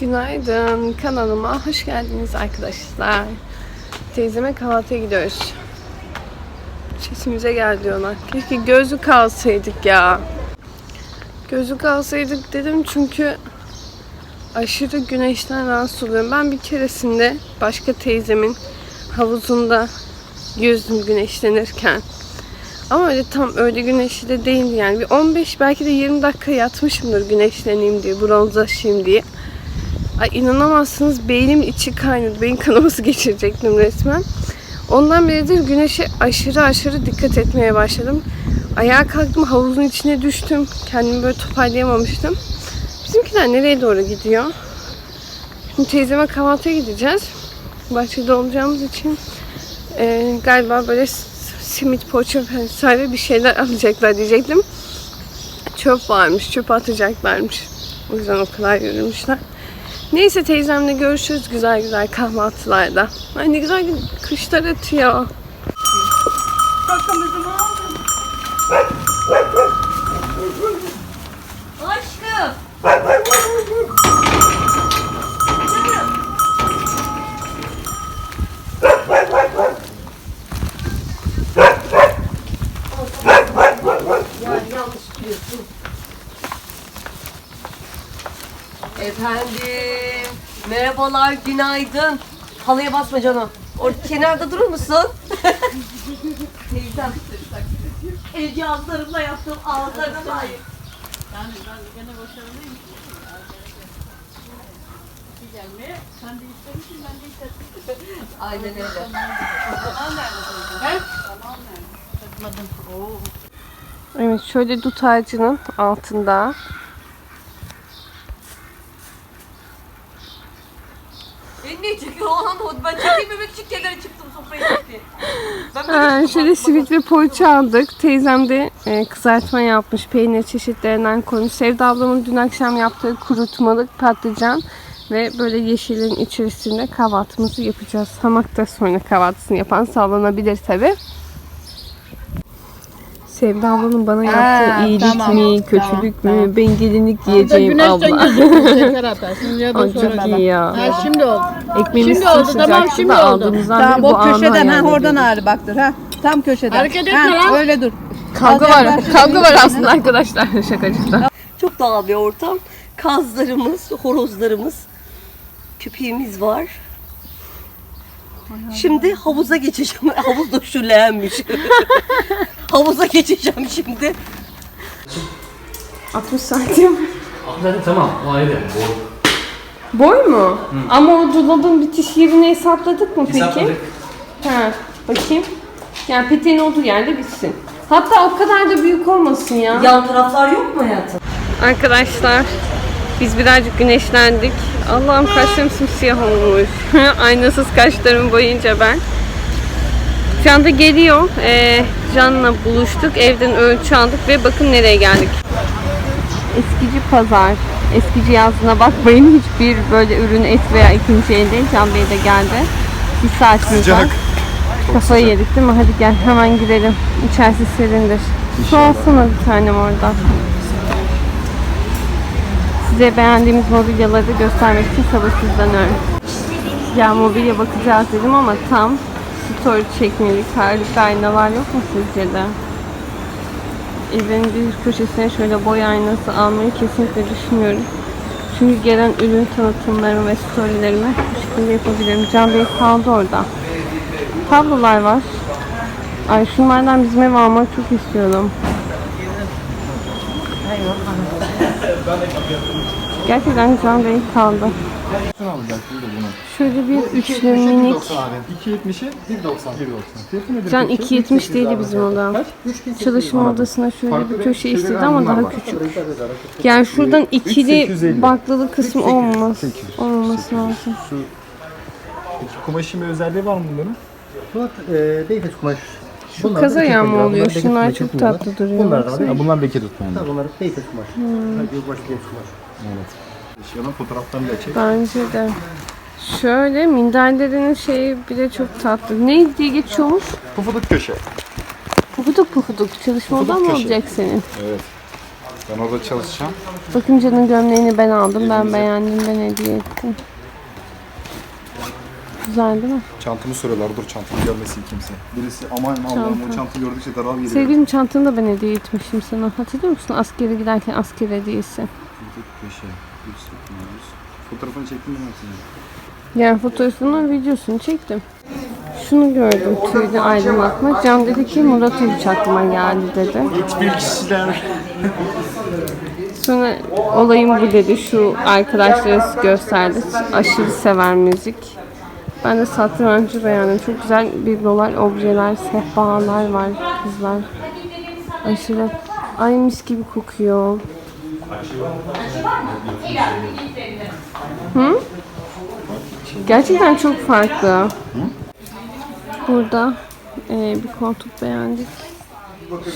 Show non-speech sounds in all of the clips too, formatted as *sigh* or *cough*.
Günaydın kanalıma hoş geldiniz arkadaşlar. Teyzeme kahvaltıya gidiyoruz. Sesimize gel diyorlar. Keşke gözlük alsaydık ya. Gözlük alsaydık dedim çünkü aşırı güneşten rahatsız oluyorum. Ben bir keresinde başka teyzemin havuzunda yüzdüm güneşlenirken. Ama öyle tam öyle güneşli de değildi yani. Bir 15 belki de 20 dakika yatmışımdır güneşleneyim diye, bronzlaşayım diye. Ay inanamazsınız beynim içi kaynadı. Beyin kanaması *laughs* geçirecektim resmen. Ondan beridir güneşe aşırı aşırı dikkat etmeye başladım. Ayağa kalktım havuzun içine düştüm. Kendimi böyle toparlayamamıştım. Bizimkiler nereye doğru gidiyor? Şimdi teyzeme kahvaltıya gideceğiz. Bahçede olacağımız için e, galiba böyle simit, poğaça vesaire bir şeyler *laughs* alacaklar diyecektim. Çöp varmış, çöp atacaklarmış. O yüzden o kadar yürümüşler. Neyse teyzemle görüşürüz güzel güzel kahvaltılarda. Ay ne güzel kışlar atıyor. Aşkım. Efendim. Merhabalar, günaydın. Halıya basma canım. Orada kenarda durur musun? *laughs* Teyzem. El cihazlarımla yaptım ağızlarına layık. Aynen öyle. Evet şöyle dut ağacının altında. Beni niye çekiyor? O an o- ben çekilmemek için kenara çıktım sofraya gitti. Ben böyle Ha, şöyle simit ve poğaça aldık. Teyzem de e, kızartma yapmış. Peynir çeşitlerinden koymuş. Sevda ablamın dün akşam yaptığı kurutmalık patlıcan ve böyle yeşilin içerisinde kahvaltımızı yapacağız. Hamakta sonra kahvaltısını yapan sallanabilir tabi. Sevda ablanın bana yaptığı Ha, iyilik tamam, mi, tamam, kötülük mü, tamam. ben gelinlik güneşten abla. gözüküyor şeker atarsın ya da Ay, çok sonradan. iyi ya. Ha şimdi oldu. Ekmeğimiz Şimdi oldu tamam da şimdi oldu. aldığımızdan Tamam beri bu o anı köşeden hayal ha oradan ağrı baktır ha. Tam köşeden. Hareket ha, etme lan. Öyle dur. Kavga var. ben Kavga var aslında arkadaşlar *laughs* şakacıkta. Çok doğal bir ortam. Kazlarımız, horozlarımız, köpeğimiz var. Şimdi havuza geçeceğim. *laughs* Havuz da şu leğenmiş. *laughs* havuza geçeceğim şimdi. 60 santim. Zaten tamam o ayrı. O Boy mu? Ama o dolabın bitiş yerini hesapladık mı peki? hesapladık. Ha, bakayım. Yani peteğin olduğu yerde bitsin. Hatta o kadar da büyük olmasın ya. Yan taraflar yok mu hayatım? Arkadaşlar biz birazcık güneşlendik. Allah'ım kaşlarım simsiyah olmuş. *laughs* Aynasız kaşlarım boyunca ben. Şu anda geliyor. Ee, Can'la buluştuk. Evden ölçü aldık ve bakın nereye geldik. Eskici pazar. Eskici yazdığına bakmayın. Hiçbir böyle ürün et veya ikinci el değil. Can Bey de geldi. Bir saat Sıcak. Kafayı yedik değil mi? Hadi gel hemen girelim. İçerisi serindir. Su alsana bir tanem oradan. Size beğendiğimiz mobilyaları göstermek için sabırsızlanıyorum. Ya mobilya bakacağız dedim ama tam story çekmelik harika aynalar yok mu sizce de? Evin bir köşesine şöyle boy aynası almayı kesinlikle düşünüyorum. Çünkü gelen ürün tanıtımlarımı ve storylerimi bu şekilde yapabilirim. Can Bey kaldı orada. Tablolar var. Ay şunlardan bizim ev almak çok istiyordum. Gerçekten Can Bey kaldı. Şunu alacak burada bunu. Şöyle bir üçlü minik. 2.70'i 1.90. 1.90. Fiyatı nedir Can peki? 2.70 değildi bizim odam. Çalışma odasına şöyle bir köşe istedi ama daha küçük. Yani şuradan ikili 850. baklalı kısım 800. olmaz. 800. Olmaması lazım. Şu Peki kumaşı bir özelliği var mı bunların? Bunlar e, beyaz kumaş. Şu kaza yağmı oluyor. Şunlar çok tatlı duruyor. Bunlar da. Ha, bunlar beke tutmayan. Tabii bunlar beyaz kumaş. Hmm. Yılbaşı beyaz kumaş. Evet. Yalan fotoğraflarını da çek. Bence de. Şöyle minderlerinin şeyi bile çok tatlı. Ne diye geçiyormuş? Pufuduk köşe. Pufuduk pufuduk. Çalışma Pufuduk odan mı köşe. olacak senin? Evet. Ben orada çalışacağım. Bakın Can'ın gömleğini ben aldım. Ben beğendim. Ben hediye ettim. Güzel değil mi? Çantamı soruyorlar. Dur çantamı görmesin kimse. Birisi aman Allah'ım o çanta gördükçe daral geliyor. Sevgilim çantanı da ben hediye etmiştim sana. Hatırlıyor musun? Askere giderken asker hediyesi. Köşe. Fotoğrafını çektin mi ben senin? Yani fotoğrafını, videosunu çektim. Şunu gördüm tüylü aydınlatma. Can dedi ki Murat Uluç aklıma geldi dedi. Hiçbir kişiler. Sonra olayım bu dedi. Şu arkadaşları gösterdi. Aşırı sever müzik. Ben de satrancı beğendim. Çok güzel biblolar, objeler, sehpalar var kızlar. Aşırı ay mis gibi kokuyor. Hı? Gerçekten çok farklı. Burada e, bir koltuk beğendik.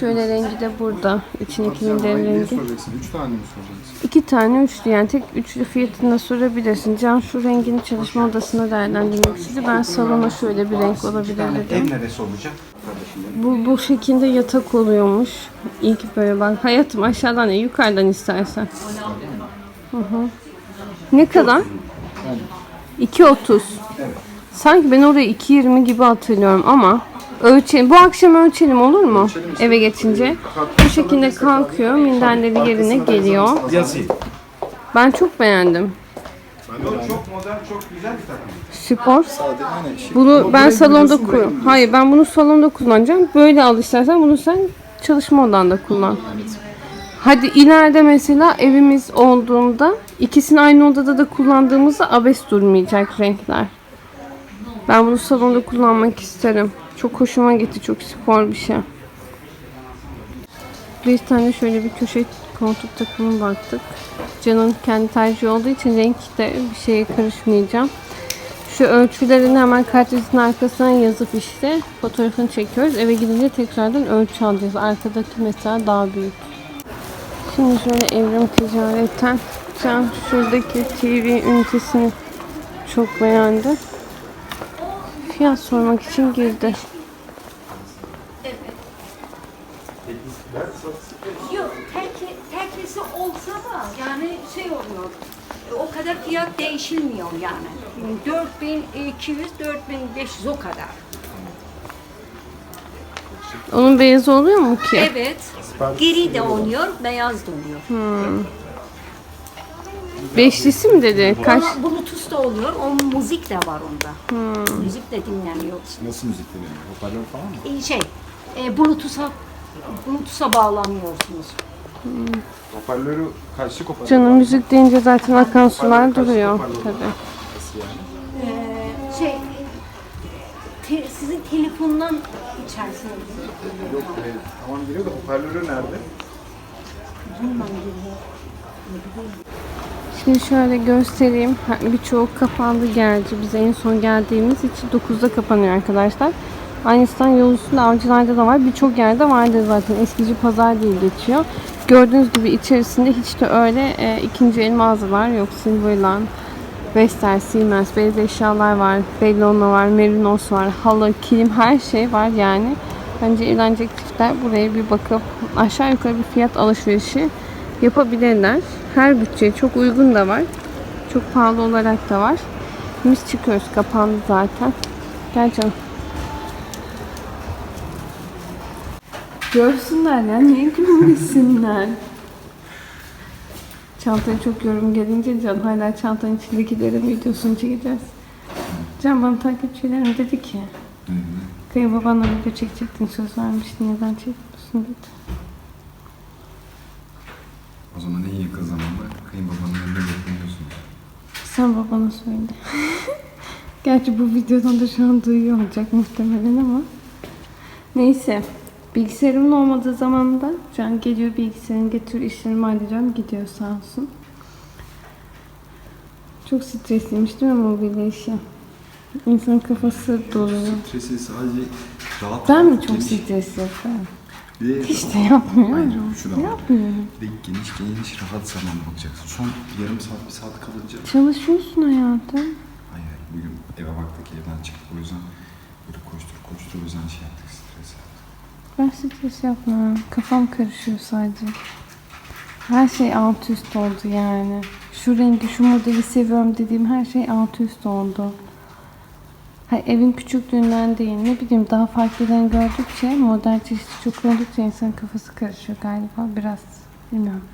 Şöyle rengi de burada. İçindekinin de rengi. Üç tane mi soracaksın? İki tane üçlü yani tek üçlü fiyatını da sorabilirsin. Can şu rengini çalışma odasında değerlendirmek istedi. Ben salona şöyle bir renk olabilir dedim. neresi olacak? Bu, bu şekilde yatak oluyormuş. İlk böyle bak. Hayatım aşağıdan ne yukarıdan istersen. Hı hı. Ne kadar? 2.30. Sanki ben oraya 2.20 gibi hatırlıyorum ama ölçelim. Bu akşam ölçelim olur mu? Eve geçince. Bu şekilde kalkıyor. Minderleri yerine geliyor. Yazayım. Ben çok beğendim. Çok modern, çok güzel bir takım. Spor. Bunu ben salonda kur. Hayır ben bunu salonda kullanacağım. Böyle al istersen bunu sen çalışma odanda kullan. Hadi ileride mesela evimiz olduğunda ikisini aynı odada da kullandığımızda abes durmayacak renkler. Ben bunu salonda kullanmak isterim. Çok hoşuma gitti. Çok spor bir şey. Bir tane şöyle bir köşe koltuk takımı baktık. Can'ın kendi tercihi olduğu için renkte bir şeye karışmayacağım. Şu ölçülerini hemen kartvizin arkasına yazıp işte fotoğrafını çekiyoruz. Eve gidince tekrardan ölçü alacağız. Arkadaki mesela daha büyük. Şimdi şöyle evrim ticaretten Can şuradaki TV ünitesini çok beğendi. Fiyat sormak için girdi. Yok, terki, terkisi olsa da yani şey oluyor. O kadar fiyat değişilmiyor yani. 4200, 4500 o kadar. Onun beyazı oluyor mu ki? Evet. Gri de oluyor, beyaz da oluyor. Beşlisi mi dedi? Kaç? Bluetooth da oluyor, o müzik de var onda. Müzik de dinleniyor. Nasıl müzik dinleniyor? Hoparlör falan mı? Ee, şey, e, Bluetooth'a Bluetooth'a bağlanıyorsunuz. Hoparlörü kaçlık hoparlör? Canım müzik deyince zaten akan sular duruyor tabii. Ee, şey, te- sizin telefondan içerisine Yok e, tamam geliyor da hoparlörü nerede? Şimdi şöyle göstereyim. Birçoğu kapandı gerçi. Biz en son geldiğimiz için 9'da kapanıyor arkadaşlar. Aynısından yol üstünde avcılarda da var. Birçok yerde vardır zaten. Eskici pazar diye geçiyor. Gördüğünüz gibi içerisinde hiç de öyle e, ikinci el mağazalar yok. Silverland, Vestel, Siemens, beyaz eşyalar var. Bellona var, Merinos var, halı, kilim her şey var yani. Bence evlenecek çiftler buraya bir bakıp aşağı yukarı bir fiyat alışverişi yapabilirler. Her bütçeye çok uygun da var. Çok pahalı olarak da var. Biz çıkıyoruz. Kapandı zaten. Gel canım. Görsünler ya. Niye görmesinler? Çantaya çok yorum gelince Can hala çantanın içindekilerin videosunu çekeceğiz. Can bana takipçilerim dedi ki Kayınbabanla video çekecektin söz vermiştin neden çekmiyorsun dedi. O zaman en yakın zamanda kayınbabanın yanında bekleniyorsunuz. Sen babana söyle. *laughs* Gerçi bu videodan da şu an duyuyor olacak muhtemelen ama. Neyse. Bilgisayarımın olmadığı zaman da Can geliyor bilgisayarını getiriyor işlerimi halledeceğim gidiyor sağ olsun. Çok stresliymiş değil mi mobilya işi? İnsanın kafası doluyor. Stresi sadece rahat Ben mi çok geniş- stres yapıyorum? Bir Hiç de yapmıyorum. Hayır şu da var. Yapmıyorum. Geniş geniş rahat zaman bakacaksın. Son yarım saat bir saat kalınca Çalışıyorsun hayatım. Hayır bugün eve baktık evden çıktık o yüzden böyle koştur koştur o yüzden şey yaptık stres yaptık. Ben stres yapmıyorum. Kafam karışıyor sadece. Her şey alt üst oldu yani. Şu rengi, şu modeli seviyorum dediğim her şey alt üst oldu. Ha, evin küçüklüğünden değil ne bileyim daha farklıdan gördükçe model çeşidi çok oldukça insanın kafası karışıyor galiba biraz bilmiyorum.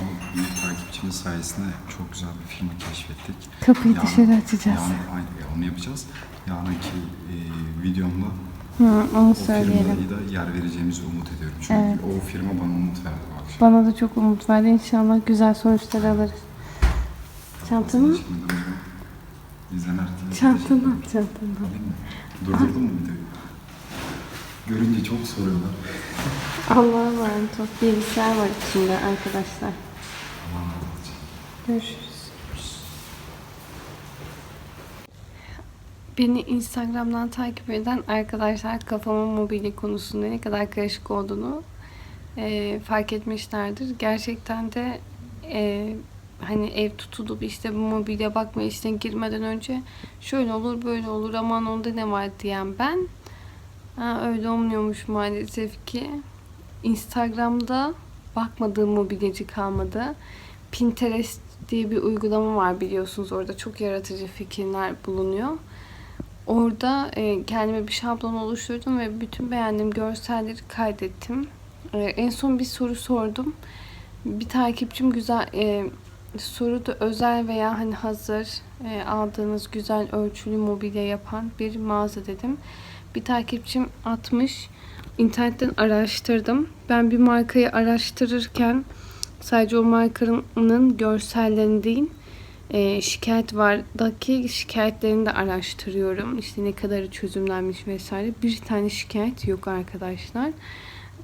Ama bir takipçimiz sayesinde çok güzel bir firma keşfettik. Kapıyı Yarın- dışarı açacağız. Yarın, ya, onu yapacağız. Yarınki e, videomda Hı, onu o söyleyelim. firmayı da yer vereceğimizi umut ediyorum. Çünkü Evet. o firma bana umut verdi bu akşam. Bana da çok umut verdi. İnşallah güzel sonuçlar alırız. Çantamı? Teşekkür Çantamı, ederim. çantamı. Alayım mı? Durdurdun mu videoyu? Görünce çok soruyorlar. Allah'a emanet ol. Bilgisayar var içinde arkadaşlar. Allah'a emanet olacağım. Görüşürüz. Beni Instagram'dan takip eden arkadaşlar kafamın mobilya konusunda ne kadar karışık olduğunu e, fark etmişlerdir. Gerçekten de e, hani ev tutulup işte bu mobilya bakma işine girmeden önce şöyle olur böyle olur aman onda ne var diyen ben ha, öyle olmuyormuş maalesef ki. Instagram'da bakmadığım mobilyacı kalmadı. Pinterest diye bir uygulama var biliyorsunuz. Orada çok yaratıcı fikirler bulunuyor. Orada e, kendime bir şablon oluşturdum ve bütün beğendiğim görselleri kaydettim. E, en son bir soru sordum. Bir takipçim güzel e, soruda özel veya hani hazır e, aldığınız güzel ölçülü mobilya yapan bir mağaza dedim. Bir takipçim atmış. İnternetten araştırdım. Ben bir markayı araştırırken sadece o markanın görsellerini e, şikayet vardaki şikayetlerini de araştırıyorum. İşte ne kadarı çözümlenmiş vesaire. Bir tane şikayet yok arkadaşlar.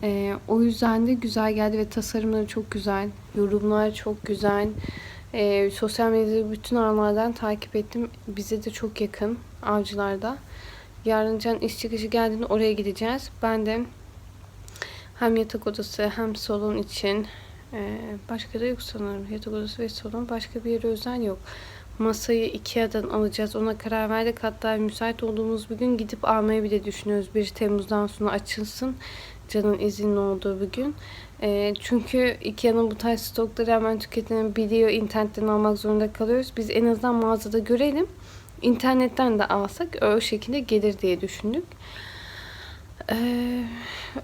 E, o yüzden de güzel geldi ve tasarımları çok güzel. Yorumlar çok güzel. E, sosyal medyada bütün alanlardan takip ettim. Bize de çok yakın avcılarda. Yarın Can iş çıkışı geldiğinde oraya gideceğiz. Ben de hem yatak odası hem salon için ee, başka da yok sanırım. Yatak odası ve salon. Başka bir yere özel yok. Masayı Ikea'dan alacağız. Ona karar verdik. Hatta müsait olduğumuz bir gün gidip almayı bile düşünüyoruz. 1 Temmuz'dan sonra açılsın. Can'ın izinli olduğu bir gün. Ee, çünkü Ikea'nın bu tarz stokları hemen tüketilebiliyor. İnternetten almak zorunda kalıyoruz. Biz en azından mağazada görelim. İnternetten de alsak o şekilde gelir diye düşündük. Ee,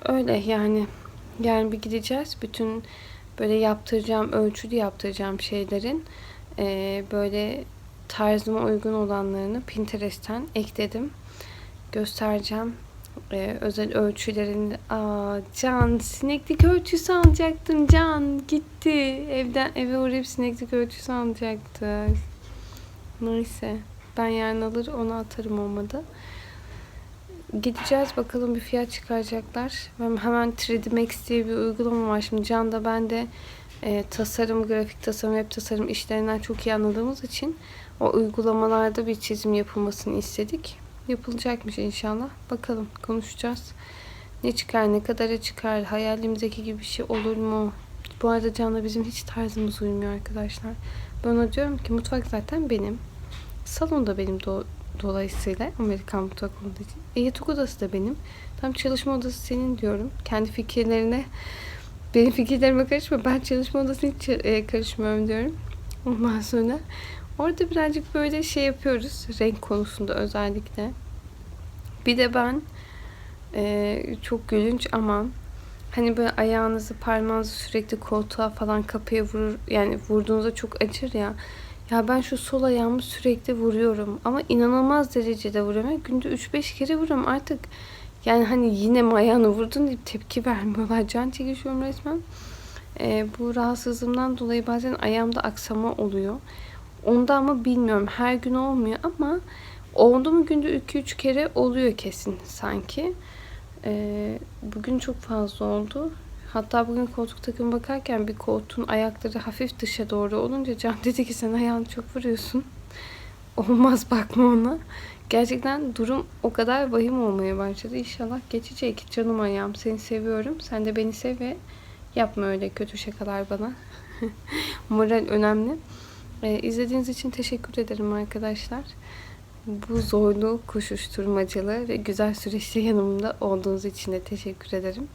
öyle yani. Yani bir gideceğiz. Bütün böyle yaptıracağım, ölçülü yaptıracağım şeylerin eee, böyle tarzıma uygun olanlarını Pinterest'ten ekledim. Göstereceğim. Eee, özel ölçülerini. Aa, Can, sineklik ölçüsü alacaktım Can. Gitti. Evden eve uğrayıp sineklik ölçüsü alacaktık. Neyse. Ben yarın alır onu atarım olmadı. Gideceğiz bakalım bir fiyat çıkaracaklar. Ben hemen 3D Max diye bir uygulama var. Şimdi Can da ben de e, tasarım, grafik tasarım, web tasarım işlerinden çok iyi anladığımız için o uygulamalarda bir çizim yapılmasını istedik. Yapılacakmış inşallah. Bakalım konuşacağız. Ne çıkar, ne kadara çıkar, hayalimizdeki gibi bir şey olur mu? Bu arada Can'la bizim hiç tarzımız uymuyor arkadaşlar. Ben ona diyorum ki mutfak zaten benim. Salon da benim do- dolayısıyla Amerikan mutfak olduğu için. E, yatak odası da benim. Tam çalışma odası senin diyorum. Kendi fikirlerine benim fikirlerime karışma. Ben çalışma odasına hiç e, karışmıyorum diyorum. Ondan sonra orada birazcık böyle şey yapıyoruz. Renk konusunda özellikle. Bir de ben e, çok gülünç ama hani böyle ayağınızı parmağınızı sürekli koltuğa falan kapıya vurur yani vurduğunuzda çok acır ya. Ya ben şu sol ayağımı sürekli vuruyorum ama inanılmaz derecede vuruyorum. Yani günde 3-5 kere vuruyorum artık. Yani hani yine mi ayağını vurdun deyip tepki *laughs* vermiyorlar. Can çekişiyorum resmen. Ee, bu rahatsızlığımdan dolayı bazen ayağımda aksama oluyor. Onda ama bilmiyorum. Her gün olmuyor ama oldu mu günde 2-3 kere oluyor kesin sanki. Ee, bugün çok fazla oldu. Hatta bugün koltuk takımı bakarken bir koltuğun ayakları hafif dışa doğru olunca Can *laughs* dedi ki sen ayağını çok vuruyorsun. *laughs* Olmaz bakma ona. Gerçekten durum o kadar vahim olmaya başladı. İnşallah geçecek. Canım ayağım seni seviyorum. Sen de beni sev ve yapma öyle kötü şakalar bana. *laughs* Moral önemli. Ee, izlediğiniz için teşekkür ederim arkadaşlar. bu zorlu koşuşturmacalı ve güzel süreçte yanımda olduğunuz için de teşekkür ederim.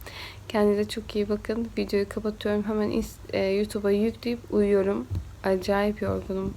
Kendinize çok iyi bakın. Videoyu kapatıyorum. Hemen e, YouTube'a yükleyip uyuyorum. Acayip yorgunum.